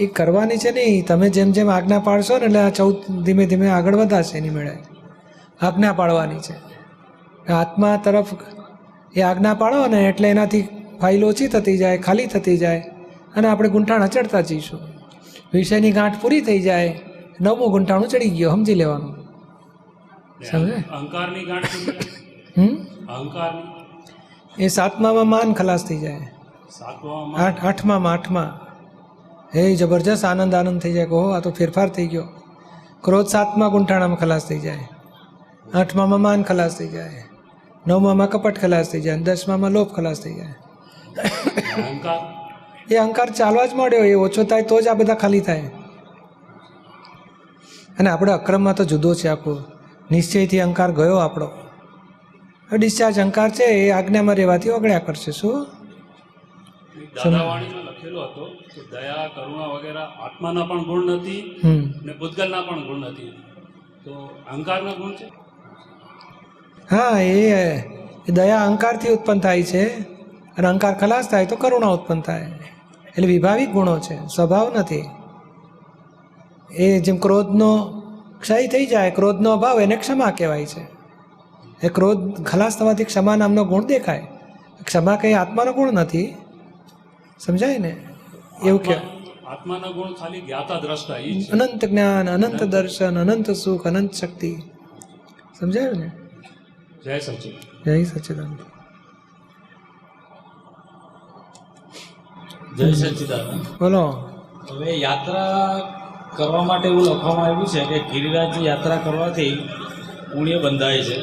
એ કરવાની છે નહીં. તમે જેમ જેમ આજ્ઞા પાડશો ને એટલે આ ચૌદ ધીમે ધીમે આગળ વધારશે એની મેળે. આજ્ઞા પાડવાની છે. આત્મા તરફ એ આજ્ઞા પાડો ને એટલે એનાથી ફાઇલ ઓછી થતી જાય ખાલી થતી જાય અને આપણે ગુંઠાણ અચડતા જઈશું. વિષયની ગાંઠ પૂરી થઈ જાય નવમું ગુંઠાણું ચડી ગયો સમજી લેવાનું. સમજે અહંકારની ગાંઠ હમ? અહંકારની એ સાતમામાં માન ખલાસ થઈ જાય. આઠ આઠમામાં આઠમા. હે જબરજસ્ત આનંદ આનંદ થઈ જાય. કહો આ તો ફેરફાર થઈ ગયો. ક્રોધ સાતમા ગુંઠાણામાં ખલાસ થઈ જાય. આઠમામાં માન ખલાસ થઈ જાય. નવમામાં કપટ ખલાસ થઈ જાય. દસમામાં લોભ ખલાસ થઈ જાય. એ અહંકાર ચાલવા જ મળ્યો એ ઓછો થાય તો જ આ બધા ખાલી થાય. અને આપણે અક્રમમાં તો જુદો છે આખું. નિશ્ચયથી અહંકાર ગયો આપણો. ડિસ્ચાર્જ અહંકાર છે એ આજ્ઞામાં રહેવાથી ઓગળ્યા કરશે. શું? લખેલો હતો કે દયા કરુણા વગેરે આત્માના પણ ગુણ નથી હમ. ને ભૂતગલના પણ ગુણ નથી. તો અહંકારના ગુણ છે? હા એ એ દયા અહંકારથી ઉત્પન્ન થાય છે અને અહંકાર ખલાસ થાય તો કરુણા ઉત્પન્ન થાય. એટલે વિભાવિક ગુણો છે સ્વભાવ નથી. એ જેમ ક્રોધનો ક્ષય થઈ જાય ક્રોધનો અભાવ એને ક્ષમા કહેવાય છે. એ ક્રોધ ખલાસ થવાથી ક્ષમા નામનો ગુણ દેખાય. ક્ષમા કંઈ આત્માનો ગુણ નથી સમજાય ને? એવું કે આત્માના ગુણ ખાલી જ્ઞાતા દ્રષ્ટા અનંત જ્ઞાન અનંત દર્શન અનંત સુખ અનંત શક્તિ. સમજાયું ને? જય સચિદ જય સચિદાન જય સચ્ચિદાનંદ બોલો. હવે યાત્રા કરવા માટે એવું લખવામાં આવ્યું છે કે ગિરિરાજની યાત્રા કરવાથી પુણ્ય બંધાય છે.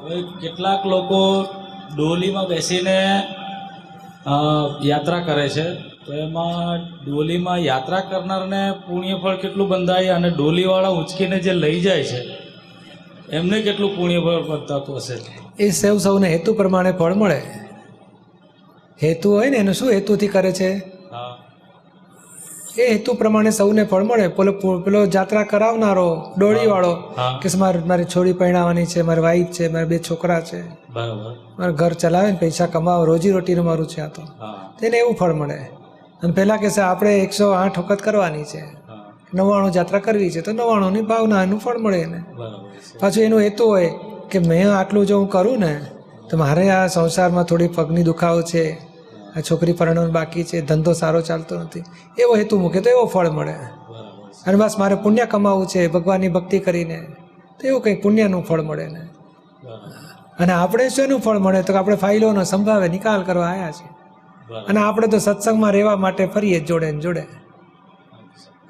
હવે કેટલાક લોકો ડોલીમાં બેસીને યાત્રા કરે છે. તો એમાં ડોલીમાં યાત્રા કરનારને પુણ્યફળ કેટલું બંધાય અને ડોલીવાળા ઉંચકીને જે લઈ જાય છે એમને કેટલું પુણ્યફળ બંધાતું હશે? એ સૌ સૌને હેતુ પ્રમાણે ફળ મળે. હેતુ હોય ને એનું શું હેતુથી કરે છે? હા. એ હેતુ પ્રમાણે સૌને ફળ મળે. પેલો પેલો જાત્રા કરાવનારો ડોળીવાળો કે મારે મારી છોડી પરણાવવાની છે મારી વાઈફ છે મારા બે છોકરા છે. મારે ઘર ચલાવે ને પૈસા કમાવો રોજી રોટીનું મારું છે આ તો. તેને એવું ફળ મળે. અને પહેલાં કહેશે આપણે એકસો આઠ વખત કરવાની છે. નવ્વાણું જાત્રા કરવી છે તો નવ્વાણુંની ભાવના એનું ફળ મળે એને. પાછું એનું હેતુ હોય કે મેં આટલું જો હું કરું ને તો મારે આ સંસારમાં થોડી પગની દુખાવો છે. આ છોકરી પરણવાનું બાકી છે ધંધો સારો ચાલતો નથી. એવો હેતુ મૂકે તો એવો ફળ મળે. અને બસ મારે પુણ્ય કમાવવું છે ભગવાનની ભક્તિ કરીને તો એવું કંઈ પુણ્યનું ફળ મળે ને. અને આપણે શેનું ફળ મળે? તો આપણે ફાઇલોનો સંભાવે નિકાલ કરવા આવ્યા છીએ. અને આપણે તો સત્સંગમાં રહેવા માટે ફરીએ જોડે ને જોડે.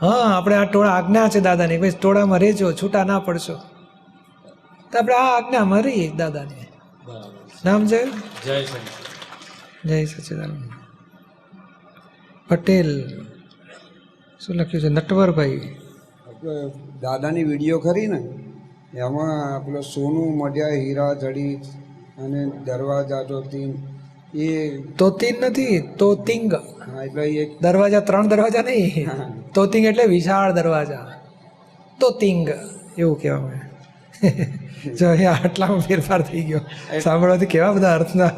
હા આપણે આ ટોળા આજ્ઞા છે દાદાની ભાઈ ટોળામાં રહેજો છૂટા ના પડશો. તો આપણે આ આજ્ઞામાં રહીએ દાદાની. નામ છે? જય શંકર. જય સચિદાનંદ. પટેલ શું લખ્યું છે? નટવરભાઈ. દાદાની વીડિયો ખરી ને? એમાં પેલો સોનું મઢિયા હીરા જડી અને દરવાજા તો તીન એ તોતિંગ નથી તોતિંગ. હા એટલે એક દરવાજા ત્રણ દરવાજા નહીં. તોતિંગ એટલે વિશાળ દરવાજા. તોતિંગ એવું કહેવાય જો અહીંયા આટલામાં ફેરફાર થઈ ગયો. સાંભળવાથી કેવા બધા અર્થના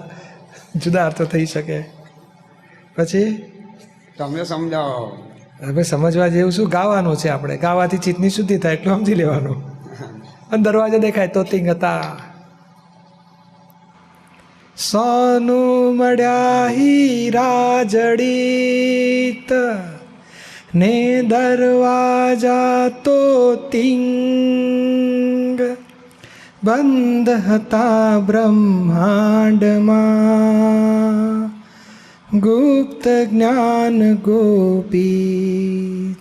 જુદા અર્થો થઈ શકે. પછી? તમે સમજાવો. હવે સમજવા જેવું શું? ગાવાનું છે આપણે. ગાવાથી ચિત્તની શુદ્ધિ થાય એટલું સમજી લેવાનું. અને દરવાજા દેખાય તો તિંગ હતા. સોનું મળ્યા હીરા જડિત ને દરવાજા તો તિંગ. બંધ હતા બ્રહ્માંડમાં ગુપ્ત જ્ઞાન ગોપી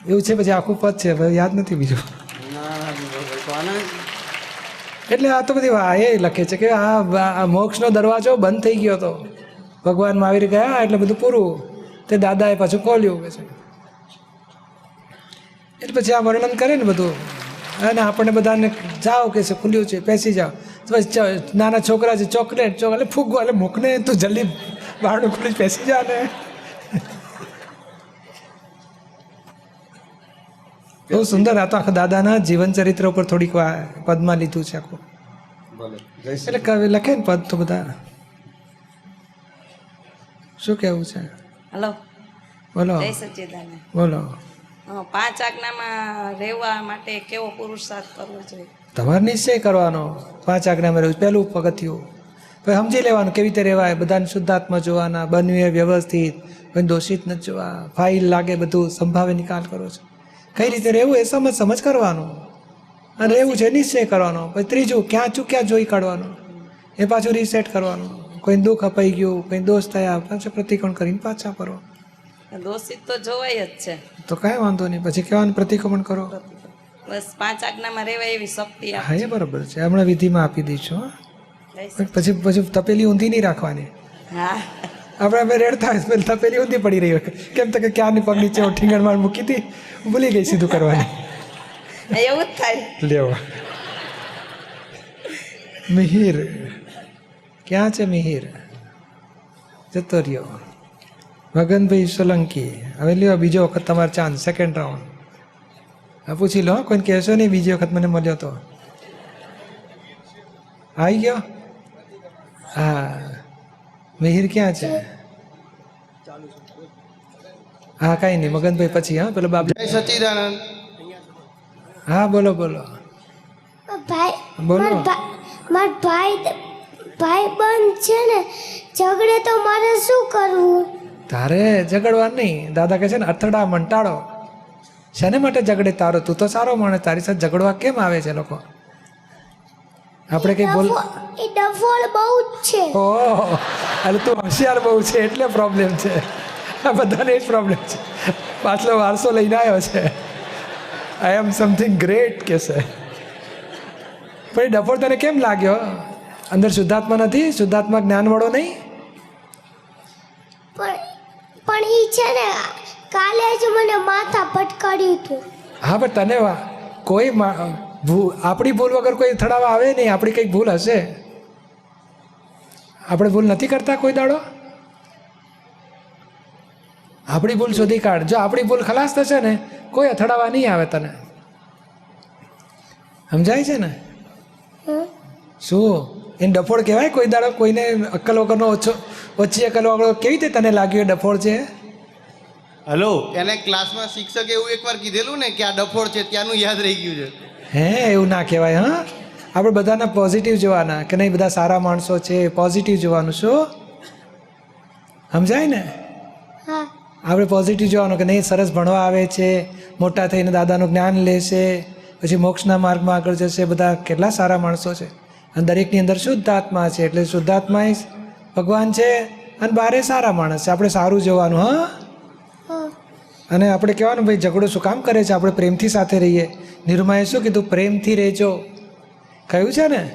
એવું છે પછી આખું પદ છે યાદ નથી બીજું. એટલે આ તો બધી એ લખે છે કે આ મોક્ષનો દરવાજો બંધ થઈ ગયો હતો ભગવાન મહાવીર ગયા એટલે બધું પૂરું. તે દાદાએ પાછું ખોલ્યું કે છે. એટલે પછી આ વર્ણન કરે ને બધું. અને આપણને બધાને જાઓ કે છે ખુલ્યું છે બેસી જાઓ. તો નાના છોકરા છે ચોકલેટ ચોક એટલે ફૂગો એટલે મૂકને તું જલ્દી બહારનું ખુલી બેસી જા ને બહુ સુંદર આ તો આખા દાદાના જીવન ચરિત્ર ઉપર થોડીક પદમાં લીધું છે આખું. એટલે કવિ લખે ને પદ તો બધા. શું કહેવું છે? હલો. બોલો. બોલો. પાંચ આજ્ઞામાં રહેવા માટે કેવો પુરુષાર્થ કરવો જોઈએ? તમારે નિશ્ચય કરવાનો. પાંચ આજ્ઞામાં રહેવું પહેલું પગથિયું. પછી સમજી લેવાનું કેવી રીતે રહેવાય. બધાને શુદ્ધાત્મા જોવાના બનવીએ વ્યવસ્થિત. કોઈ દોષિત ન જોવા. ફાઇલ લાગે બધું, સંભાવે નિકાલ કરો છો. કઈ રીતે રહેવું એ સમજ સમજ કરવાનું. અને રહેવું છે નિશ્ચય કરવાનો. પછી ત્રીજું, ક્યાં ચૂક્યા જોઈ કાઢવાનું. એ પાછું રીસેટ કરવાનું. કોઈ દુઃખ અપાઈ ગયું, કોઈ દોષ થયા, પાછું પ્રતિકોણ કરીને પાછા કરો દોષિત તો જોવાય જ છે. તો કાંઈ વાંધો નહીં. પછી કહેવાનું પ્રતિક્રમણ કરો. બસ પાંચ આજ્ઞામાં રહેવાય એવી શક્તિ હા એ બરાબર છે. હમણાં વિધિમાં આપી દઈશું. પછી પછી તપેલી ઊંધી નહીં રાખવાની. હા. આપણે અમે રેડતા હોય તપેલી ઊંધી પડી રહી હોય. કેમ તો કે ક્યારની પગ નીચે ઠીંગણ માર મૂકી હતી? ભૂલી ગઈ સીધું કરવાની. એવું જ થાય. લેવા મિહિર. ક્યાં છે મિહિર? જતો રહ્યો. મગનભાઈ સોલંકી હવે લ્યો બીજો વખત તમારો ચાન્સ સેકન્ડ રાઉન્ડ હા પૂછી લો હો, કોઈને કહેશો નહીં બીજી વખત મને મળ્યો તો આવી ગયો હા મિહિર ક્યાં છે હા કાંઈ નહીં મગનભાઈ પછી હા પેલો બાબુ જય સચ્ચિદાનંદ હા બોલો બોલો ભાઈ બોલો. માર ભા- માર ભાઈ ભાઈ બંધ છે ને ઝઘડે તો મારે શું કરવું તારે ઝઘડવા નહીં. દાદા કહે છે ને અથડા મંટાળો. શેને માટે ઝઘડે તારો? તું તો સારો માણસ તારી સાથે ઝઘડવા કેમ આવે છે લોકો? આપણે કંઈ બોલ એ ડફોળ બહુ જ છે. ઓહ અરે તું હોશિયાર બહુ છે એટલે પ્રોબ્લેમ છે. આ બધાને જ પ્રોબ્લેમ છે. પાછલો વારસો લઈને આવ્યો છે. આઈ એમ સમથિંગ ગ્રેટ કે છે. પણ એ ડફોળ તને કેમ લાગ્યો? અંદર શુદ્ધાત્મા નથી શુદ્ધાત્મા જ્ઞાનવાળો નહીં? પણ પણ એ છે ને કાલે જ મને માથા ભટકાડ્યું હતું. હા પણ તને કોઈ આપણી ભૂલ વગર કોઈ થડાવા આવે નહીં આપણી કંઈક ભૂલ હશે? આપણે ભૂલ નથી કરતા કોઈ દાડો? આપણી ભૂલ શોધી કાઢ. જો આપણી ભૂલ ખલાસ થશે ને કોઈ અથડાવા નહીં આવે તને. સમજાય છે ને? શું? એને ડફોડ કહેવાય? કોઈ દાડો કોઈને અક્કલ વગરનો ઓછો ઓછી અક્કલ વગર કેવી રીતે તને લાગ્યું એ ડફોડ છે? હલો? એને ક્લાસમાં શિક્ષકે એવું એકવાર કીધેલું ને કે આ ડફોડ છે ત્યાંનું યાદ રહી ગયું છે. હે એવું ના કહેવાય હા? આપણે બધાના પોઝિટિવ જોવાના કે નહીં? બધા સારા માણસો છે પોઝિટિવ જોવાનું શું? સમજાય ને? હા. આપણે પોઝિટિવ જોવાનું કે નહીં? સરસ ભણવા આવે છે મોટા થઈને દાદાનું જ્ઞાન લેશે પછી મોક્ષના માર્ગમાં આગળ જશે બધા કેટલા સારા માણસો છે. અને દરેકની અંદર શુદ્ધ આત્મા છે એટલે શુદ્ધ આત્મા એ ભગવાન છે અને બારે સારા માણસ છે. આપણે સારું જોવાનું હા? અને આપણે કહેવાનું ભાઈ ઝઘડો શું કામ કરે છે? આપણે પ્રેમથી સાથે રહીએ. નિરમાએ શું કીધું? પ્રેમથી રહેજો. કહ્યું છે ને?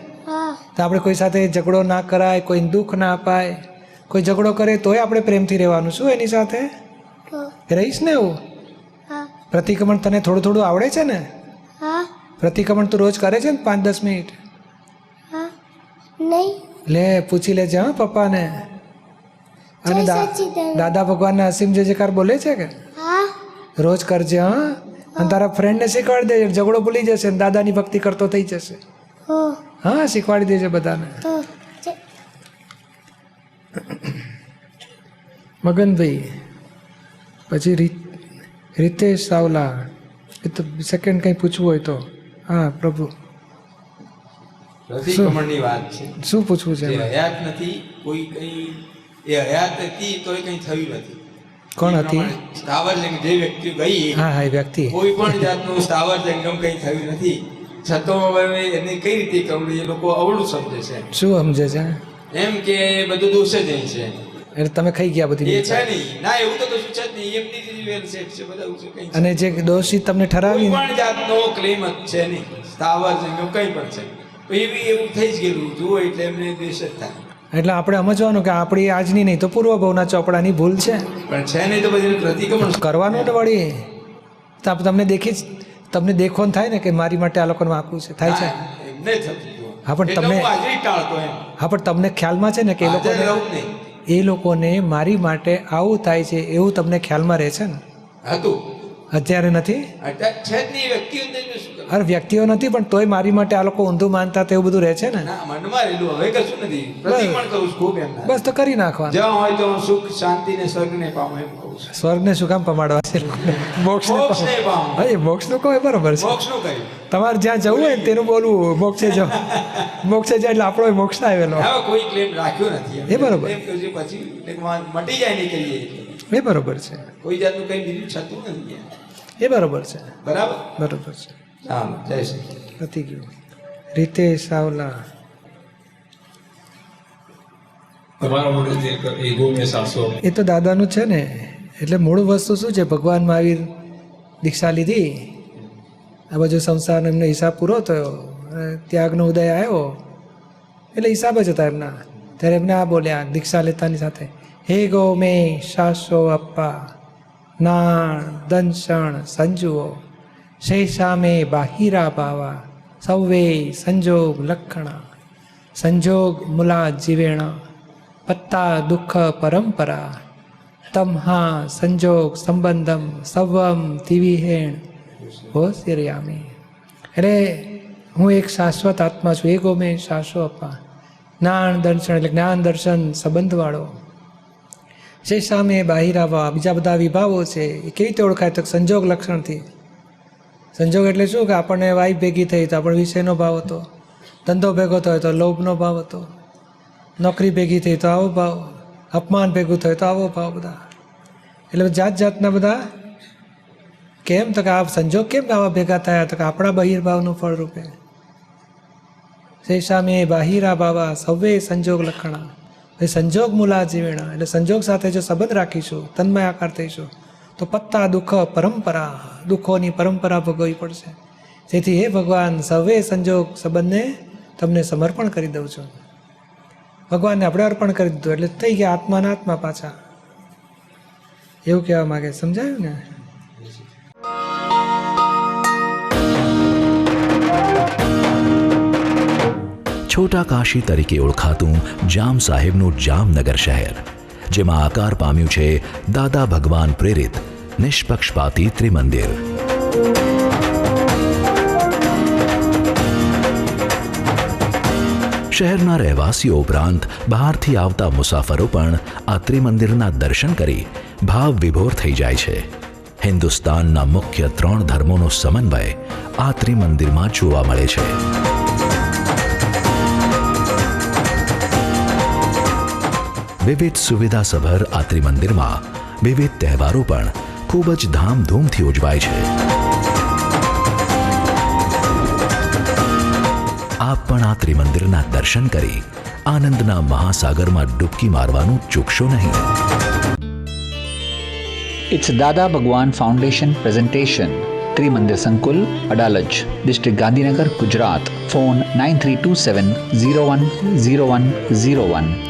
તો આપણે કોઈ સાથે ઝઘડો ના કરાય કોઈ દુઃખ ના અપાય કોઈ ઝઘડો કરે તોય આપણે પ્રેમથી રહેવાનું. શું એની સાથે? રહીશ ને એવું? પ્રતિક્રમણ તને થોડું થોડું આવડે છે ને? પ્રતિક્રમણ તું રોજ કરે છે ને પાંચ દસ મિનિટ? નહીં. લે પૂછી લેજે હા પપ્પાને. અને. દાદા ભગવાનના અસીમ જે જયકાર બોલે છે કે? હા. રોજ કરજે હા. અને તારા ફ્રેન્ડને શીખવાડી દેજે ઝઘડો ભૂલી જશે અને દાદાની ભક્તિ કરતો થઈ જશે. હા. શીખવાડી દેજે બધાને. મગનભાઈ પછી રીતેશ સાવલા. એ તો સેકન્ડ કંઈ પૂછવું હોય તો. હા પ્રભુ. પ્રતિક્રમણની વાત છે. શું પૂછવું છે હયાત નથી કોઈ કંઈ એ હયાત હતી તો એ કઈ થયું નથી. કોણ હતી? સ્થાવર જંગ જે વ્યક્તિ ગઈ હા હા વ્યક્તિ. કોઈ પણ જાતનું સ્થાવર જંગમ કંઈ થયું નથી. છતાં હવે એને કઈ રીતે કહું એ લોકો અવળું સમજે છે. શું સમજે છે? એમ કે બધું દોષ જ અહીં છે. એટલે તમે ખાઈ ગયા બધી એ છે નહીં. ના એવું તો કશું છે જ નહીં. એમની જ વેલ સેટ છે બધા એવું કંઈ અને જે દોષી તમને ઠરાવી પણ જાતનો ક્લેમ જ છે નહીં. સ્થાવર જંગમ કંઈ પણ છે. તો એ બી એવું થઈ જ ગયેલું. જુઓ એટલે એમને દ્વેષ જ થાય. એટલે આપણે સમજવાનું કે આપણી આજની નહીં તો પૂર્વ ભવના ચોપડાની ભૂલ છે. પણ છે નહીં તો બધી પ્રતિક્રમણ કરવાનું ને વળી. તો તમને દેખી જ તમને દેખો થાય ને કે મારી માટે આ લોકોને આખું છે થાય છે. હા, પણ તમને- હું પણ તમને ખ્યાલમાં છે ને કે એ લોકો લોકોને એ લોકોને મારી માટે આવું થાય છે એવું તમને ખ્યાલમાં રહે છે ને? હતું. અત્યારે નથી? અરે વ્યક્તિઓ નથી પણ તોય મારી માટે આ લોકો ઊંધું માનતા તેવું એવું બધું રહે છે ને? ના બસ. તો કરી નાખવાનું. હું સુખ શાંતિ ને સ્વર્ગને પામું એમ સ્વર્ગને શું કામ પમાડવા? છે મોક્ષ હા એ મોક્ષનું કહો બરોબર છે. તમારે જ્યાં જવું હોય તેનું બોલવું મોક્ષે જવું. મોક્ષે જાય એટલે આપણો મોક્ષ આવેલો કોઈ ક્લેમ રાખ્યો નથી. એ બરોબર. પછી મટી જાય નહીં કહીએ. એ બરોબર છે. કોઈ જાતનું કંઈ બીજું થતું નથી એ બરોબર છે. બરાબર? બરોબર છે. હા જય શ્રી પતી ગયું. રીતેશ સાવલા એ તો દાદાનું છે ને. એટલે મૂળ વસ્તુ શું છે? ભગવાન મહાવીર દીક્ષા લીધી. આ બાજુ સંસારનો એમનો હિસાબ પૂરો થયો. અને ત્યાગનો ઉદય આવ્યો. એટલે હિસાબ જ હતા એમના. ત્યારે એમને આ બોલ્યા દીક્ષા લેતાની સાથે. હે ગો મે શાસો અપ્પા નાણ દંશણ સંજુઓ શેષામે બાહિરા બાવા, સૌવે સંજોગ લક્ષણા સંજોગ મુલા જીવેણા, પત્તા દુઃખ પરંપરા, તમહા સંજોગ સંબંધમ સવમ તિવિહેણ. હો સિરયામી. એટલે હું એક શાશ્વત આત્મા છું. એ મેં શાશ્વ અપા જ્ઞાન દર્શન એટલે જ્ઞાન દર્શન સંબંધવાળો. જે સામે બાહિરાવા બીજા બધા વિભાવો છે, એ કેવી રીતે ઓળખાય તો સંજોગ લક્ષણથી. સંજોગ એટલે શું? કે આપણને વાઈફ ભેગી થઈ તો આપણને વિષયનો ભાવ હતો, ધંધો ભેગો થયો તો લોભનો ભાવ હતો, નોકરી ભેગી થઈ તો આવો ભાવ, અપમાન ભેગું થયું તો આવો ભાવ બધા. એટલે જાત જાતના બધા કેમ? તો કે આ સંજોગ કેમ આવા ભેગા થયા? તો કે આપણા બહિર્ભાવનું ફળરૂપે શેષામે બાહિરા બાવા સૌએ સંજોગ લખણા. એ સંજોગ મુલા જીવેણ એટલે સંજોગ સાથે જો સંબંધ રાખીશું તન્મય આકાર થઈશું, તો પત્તા દુઃખ પરંપરા, દુઃખોની પરંપરા ભોગવવી પડશે. તેથી હે ભગવાન સવે સંજોગ સંબંધને તમને સમર્પણ કરી દઉં છું. ભગવાનને આપણે અર્પણ કરી દીધું, એટલે થઈ ગયા આત્માના આત્મા પાછા. એવું કહેવા માગે સમજાયું ને? છોટા કાશી તરીકે ઓળખાતું જામ સાહેબનું જામનગર શહેર, જેમાં આકાર પામ્યું છે દાદા ભગવાન પ્રેરિત નિષ્પક્ષપાતી ત્રિમંદિર. શહેરના રહેવાસીઓ ઉપરાંત બહારથી આવતા મુસાફરો પણ આ ત્રિમંદિરના દર્શન કરી ભાવ વિભોર થઈ જાય છે. હિન્દુસ્તાનના મુખ્ય ત્રણ ધર્મોનો સમન્વય આ ત્રિમંદિરમાં જોવા મળે છે. વિવિધ સુવિધાસભર આ ત્રિમંદિરમાં વિવિધ તહેવારો પણ ખૂબ જ ધામધૂમથી ઉજવાય છે આપ પણ આ ત્રિમંદિરના દર્શન કરી આનંદના મહાસાગરમાં ડૂબકી મારવાનું ચૂકશો નહીં It's Dada Bhagwan Foundation presentation. Trimandir Sankul, Adalaj, District Gandhinagar, Gujarat. Phone 9327 010101.